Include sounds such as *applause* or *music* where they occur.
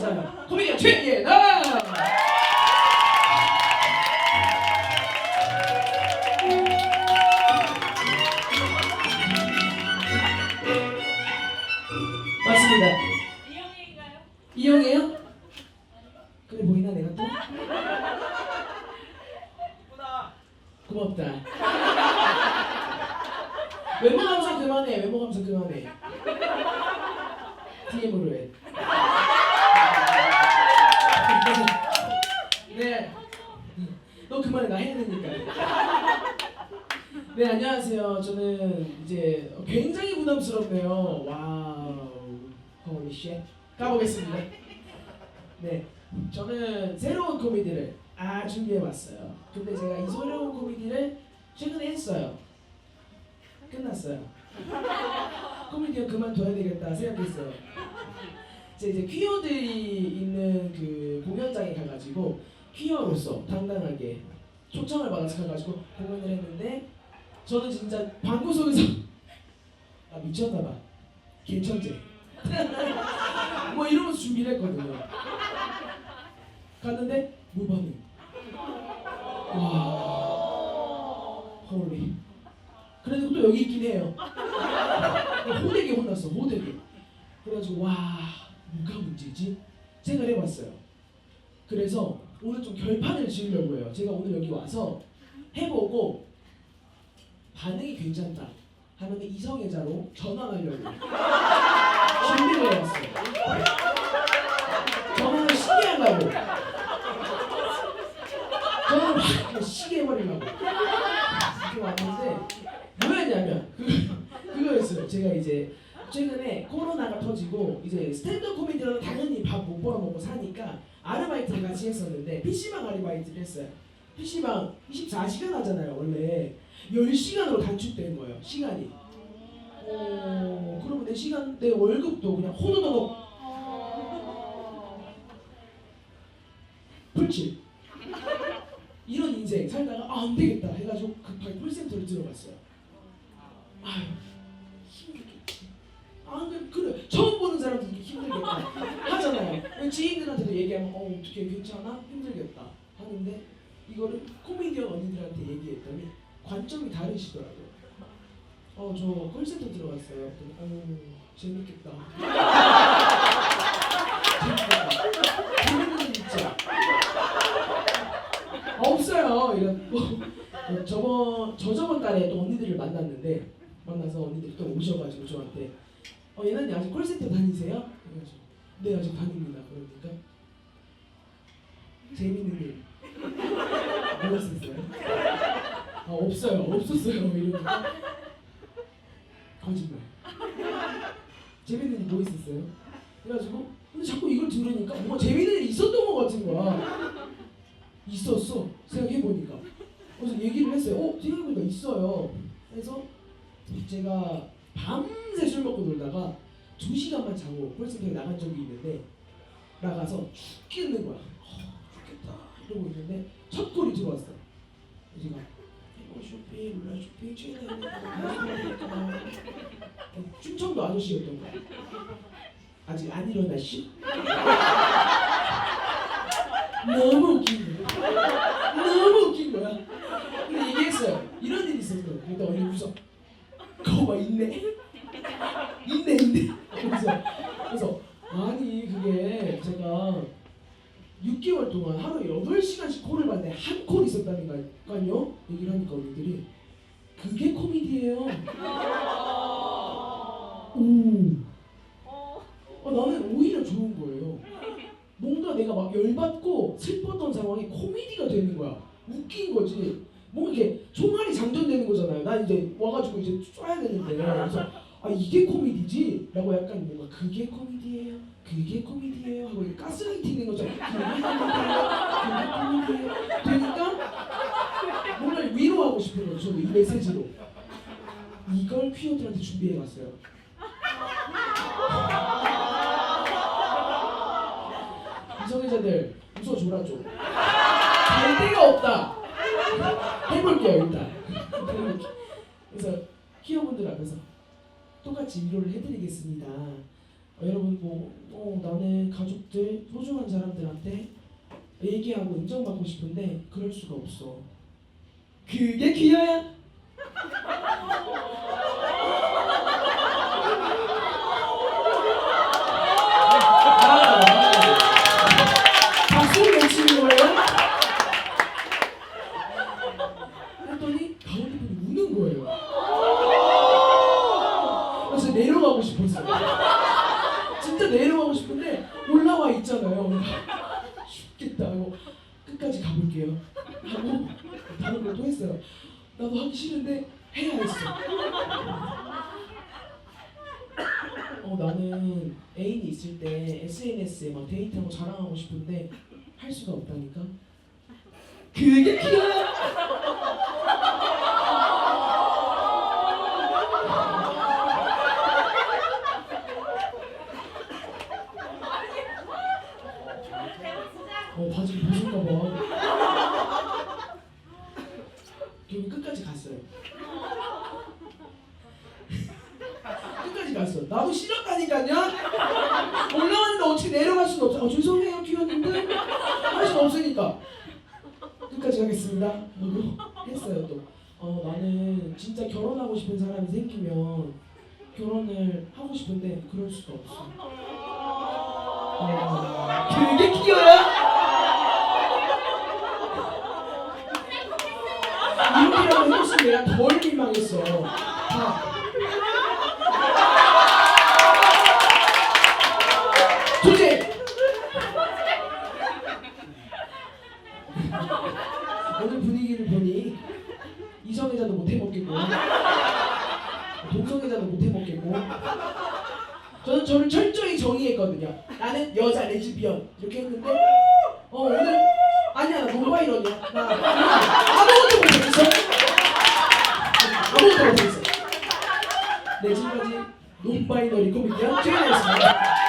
맞아요. 코미디언 최예나. 맞습니다. 이영애인가요? 이영이에요? 그래 보이나 내가 또? 고맙다. 외모 감사 그만해. 외모 감사 그만해. DM으로 해. 네. 너 그만해 나 해야 되니까. 네 안녕하세요. 저는 이제 굉장히 부담스럽네요. 와우. holy shit. 가보겠습니다. 네. 저는 새로운 코미디를 아 준비해봤어요. 근데 제가 이 새로운 코미디를 최근에 했어요. 끝났어요. 코미디언 그만둬야 되겠다 생각했어요. 제 이제 퀴어들이 있는 그 공연장에 가가지고 퀴어로서 당당하게 초청을 받아서 가가지고 공연을 했는데 저는 진짜 방구석에서 *laughs* 아 미쳤나봐. 개천재 *laughs* 뭐 이러면서 준비를 했거든요. 갔는데 무반응 와. 홀리 그래도 또 여기 있긴 해요. *laughs* 호되게 혼났어 호되게. 그래가지고 와 뭐가 문제지? 생각을 해봤어요 그래서 오늘 좀 결판을 지으려고 해요. 제가 오늘 여기 와서 해보고 반응이 괜찮다 하면 이성애자로 전환하려고 준비를 해왔어요 전환을 시게 하려고 전환을 확 시게 해버리려고 이렇게 왔는데 뭐였냐면 그, 그거였어요 제가 이제 최근에 코로나가 이제 스탠드 코미디로는 당연히 밥 못 벌어 먹고 사니까 아르바이트를 같이 했었는데 PC방 아르바이트를 했어요. PC방 24시간 하잖아요 원래. 10시간으로 단축된 거예요 시간이. 어 그러면 내 시간 내 월급도 그냥 호도덕 불칠 *laughs* 이런 인생 살다가 아, 안 되겠다 해가지고 급하게 콜센터를 들어갔어요. 아유 힘들겠다 하잖아요. 지인들한테도 얘기하면 어 어떻게 괜찮아? 힘들겠다. 하는데 이거를 코미디언 언니들한테 얘기했더니 관점이 다르시더라고요 어 저 콜센터 들어갔어요. 어 재밌겠다. 재밌겠다. 재밌는 일 있죠 없어요. 이런 뭐 저번 저저번 달에 또 언니들을 만났는데 만나서 언니들이 또 오셔가지고 저한테 어 예나님 아직 콜센터 다니세요? 그래가지고 네 아직 다닙니다. 그러니까. 재밌는 일. 뭐였었어요? 아 없어요. 없었어요. 이러니까 거짓말. 재밌는 일 뭐 있었어요? 그래가지고 근데 자꾸 이걸 들으니까 뭔가 재밌는 일이 있었던 것 같은 거야. 있었어. 생각해보니까. 그래서 얘기를 했어요. 어 생각해보니까 있어요. 그래서 제가 밤 새 술 먹고 놀다가 두 시간만 자고 콜센터에 나간 적이 있는데 나가서 죽겠는 거야. 어, 죽겠다. 이러고 있는데 첫 골이 들어왔어. 제가 이거 쇼핑 룰라 쇼핑 최대한 충청도 아저씨였던 거야. 아직 안 일어나시? 너무 웃긴 거야. 너무 웃긴 거야. 근데 얘기했어요 이런 일이 있었어. 근데 언니 웃어 거봐 있네 있네 있네. 그래서 그래서 아니 그게 제가 6개월 동안 하루에 8시간씩 콜을 받는데 한 콜 있었다니까요? 얘기를 하니까 언니들이 그게 코미디예요. 오. 어, 나는 오히려 좋은 거예요. 뭔가 내가 막 열받고 슬펐던 상황이 코미디가 되는 거야. 웃긴 거지. 뭔가 이렇게 총알이 장전되는 거잖아요. 나 이제 와가지고 이제 쏴야 되는데. 그래서 아 이게 코미디지? 라고 약간 뭔가 그게 코미디예요 그게 코미디예요 하고 가스라이팅인 것처럼 그게 코미디예요 되니까 뭔가 위로하고 싶은 거죠 이 메시지로 이걸 퀴어들한테 준비해봤어요 이성애자들 웃어줘라 좀. 갈 데가 없다. 해볼게요 일단. 그래서 키어분들 앞에서 똑같이 위로를 해드리겠습니다. 어, 여러분 뭐 어, 나는 가족들 소중한 사람들한테 얘기하고 인정받고 싶은데 그럴 수가 없어. 그게 귀여야. 박수를 외치는 거예요? 했더니 가운데 분이 우는 거예요. 그래서 내려가고 싶었어요. 진짜 내려가고 싶은데 올라와 있잖아요. 죽겠다. 이거 끝까지 가볼게요. 하고 다른 걸또 했어요. 나도 하기 싫은데 해야 했어. 어 나는 애인이 있을 때 SNS에 막 데이트하고 자랑하고 싶은데 할 수가 없다니까. 그게 귀여 어 바지 벗을까 봐. 결국 끝까지 갔어요. 끝까지 갔어. 나도 싫었다니까요. 올라왔는데 어떻게 내려갈 수는 없어. 어, 죄송해요, 귀여운데 할 수는 없으니까 끝까지 가겠습니다. 하고 했어요 또. 어 나는 진짜 결혼하고 싶은 사람이 생기면 결혼을 하고 싶은데 그럴 수가 없어. 어, 되게 귀여워. 이렇게라도 해줬으면 내가 덜 민망했어. 자. 둘째. 오늘 분위기를 보니 이성애자도 못 해먹겠고 동성애자도 못 해먹겠고 저는 저를 철저히 정의했거든요. 나는 여자 레즈비언 이렇게 했는데 어 오늘 아니야 나 노바이런이야. 나 아무것도 못했어. 아무도 못했어요. 네, 지금까지 논바이너리 코믹이랑 최근이었습니다.